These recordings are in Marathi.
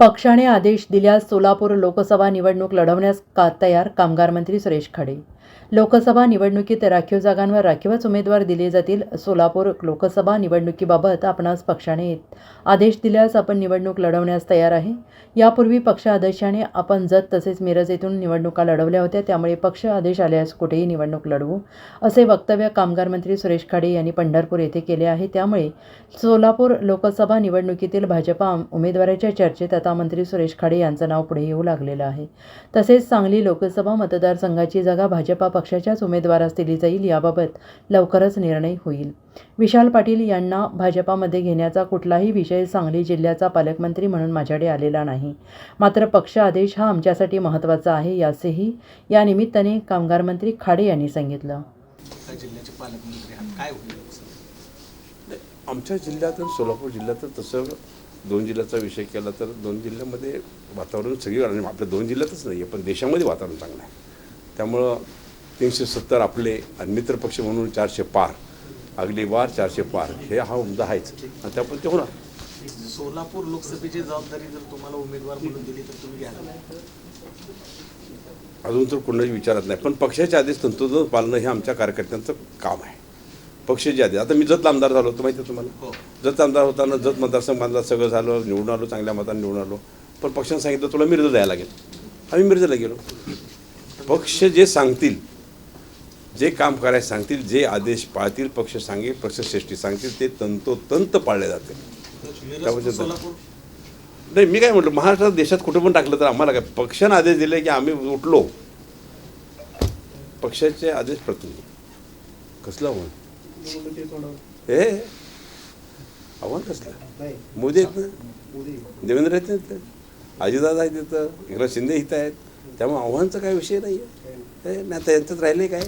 पक्षाने आदेश दिल्यास सोलापूर लोकसभा निवडणूक लढवण्यास का तयार? कामगार मंत्री सुरेश खाडे लोकसभा निवडणुकीत राखीव जागांवर राखीवच उमेदवार दिले जातील सोलापूर लोकसभा निवडणुकीबाबत आपणास पक्षाने आदेश दिल्यास आपण निवडणूक लढवण्यास तयार आहे. यापूर्वी पक्ष आदेशाने आपण जत तसेच मिरज येथून निवडणुका लढवल्या होत्या त्यामुळे पक्ष आदेश आल्यास कुठेही निवडणूक लढवू असे वक्तव्य कामगार मंत्री सुरेश खाडे यांनी पंढरपूर येथे केले आहे. त्यामुळे सोलापूर लोकसभा निवडणुकीतील भाजपा उमेदवाराच्या चर्चेत आता मंत्री सुरेश खाडे यांचं नाव पुढे येऊ लागलेलं आहे. तसेच सांगली लोकसभा मतदारसंघाची जागा भाजप पक्षाच्याच उमेदवारास दिली जाईल याबाबत लवकरच निर्णय होईल. विशाल पाटील यांना भाजपामध्ये घेण्याचा कुठलाही विषय सांगली जिल्ह्याचा पालकमंत्री म्हणून माझ्याकडे आलेला नाही. मात्र पक्ष आदेश हा आमच्यासाठी महत्त्वाचा आहे याचेही या निमित्ताने कामगार मंत्री खाडे यांनी सांगितलं. जिल्ह्याचे पालकमंत्री काय आमच्या जिल्ह्यात सोलापूर जिल्ह्यात तसं दोन जिल्ह्याचा विषय केला तर दोन जिल्ह्यामध्ये वातावरण सगळी आपल्या दोन जिल्ह्यातच नाही आहे पण देशामध्ये वातावरण चांगलं आहे. त्यामुळं तीनशे सत्तर आपले आणि मित्रपक्ष म्हणून चारशे पार अगली वार चारशे पार हे हा उमदा आहेच. आणि त्यामुळे ते होणार. सोलापूर लोकसभेची जबाबदारी जर तुम्हाला उमेदवार म्हणून दिली तर तुम्ही घ्याल अजून तर कोणाही विचारत नाही पण पक्षाचे आदेश तंतोतंत पालनं हे आमच्या कार्यकर्त्यांचं काम आहे. पक्षाचे आदेश आता मी जत आमदार झालो होतो माहिती आहे तुम्हाला? हो. जत आमदार होताना जत मतदारसंघ बांधला सगळं झालं निवडून आलो चांगल्या मताने निवडून आलो. पण पक्षाने सांगितलं तुला मिरज द्यायला लागेल. आम्ही मिरजेला गेलो. पक्ष जे सांगतील जे काम करायला सांगतील जे आदेश पाळतील पक्ष सांगेल पक्षश्रेष्ठी सांगतील ते तंतोतंत पाळले जाते. नाही मी काय म्हटलं महाराष्ट्रात देशात कुठं पण टाकलं तर आम्हाला काय? पक्षाने आदेश दिले की आम्ही उठलो. पक्षाचे आदेश प्रतिनिधी कसलं आव्हान हे? आव्हान कसलं? मोदी आहेत ना? देवेंद्र आहेत ना. अजितदादा आहेत तिथं एकनाथ शिंदे इथं आहेत? त्यामुळे आव्हानचा काय विषय नाही. आहे हे नाही आता यांच्यात राहिले काय?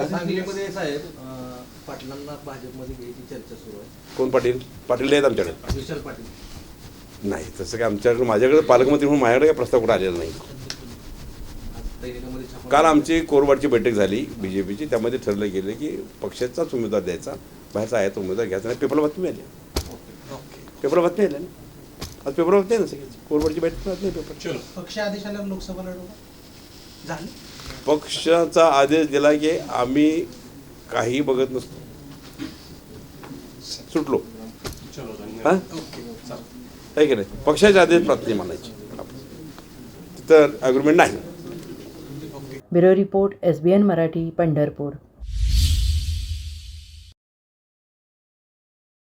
सांगलीमध्ये साहेब अं, पाटलांना भाजपमध्ये घ्यायची चर्चा सुरू आहे. कोण पाटील? पाटील आहेत आमच्याकडे. विशाल पाटील. नाही तसं काय आमच्याकडे माझ्याकडे पालकमंत्री म्हणून माझ्याकडे काय प्रस्ताव कुठं आलेला नाही. आज दैनिकामध्ये छापा काल आमची कोरवाडची बैठक झाली बी जे पीची त्यामध्ये ठरलं गेलं की पक्षाचाच उमेदवार द्यायचा बाहेरचा आहे तो उमेदवार घ्यायचा नाही पेपरला बातमी आली. पेपरला बातमी आली ना? आज पेपरला बातमी आहे ना सगळी कोरवाडची बैठक आहे पेपर? पक्ष आदेश आल्यावर लोकसभा लढवणार झालं. पक्षाचा आदेश दिला की आम्ही काही बघत नसतो. सुटलो. हा? की नाही? पक्षाचे आदेश प्रार्थना मानायचे तर अग्रीमेंट नाही. Bureau report S B N Marathi Pandharpur.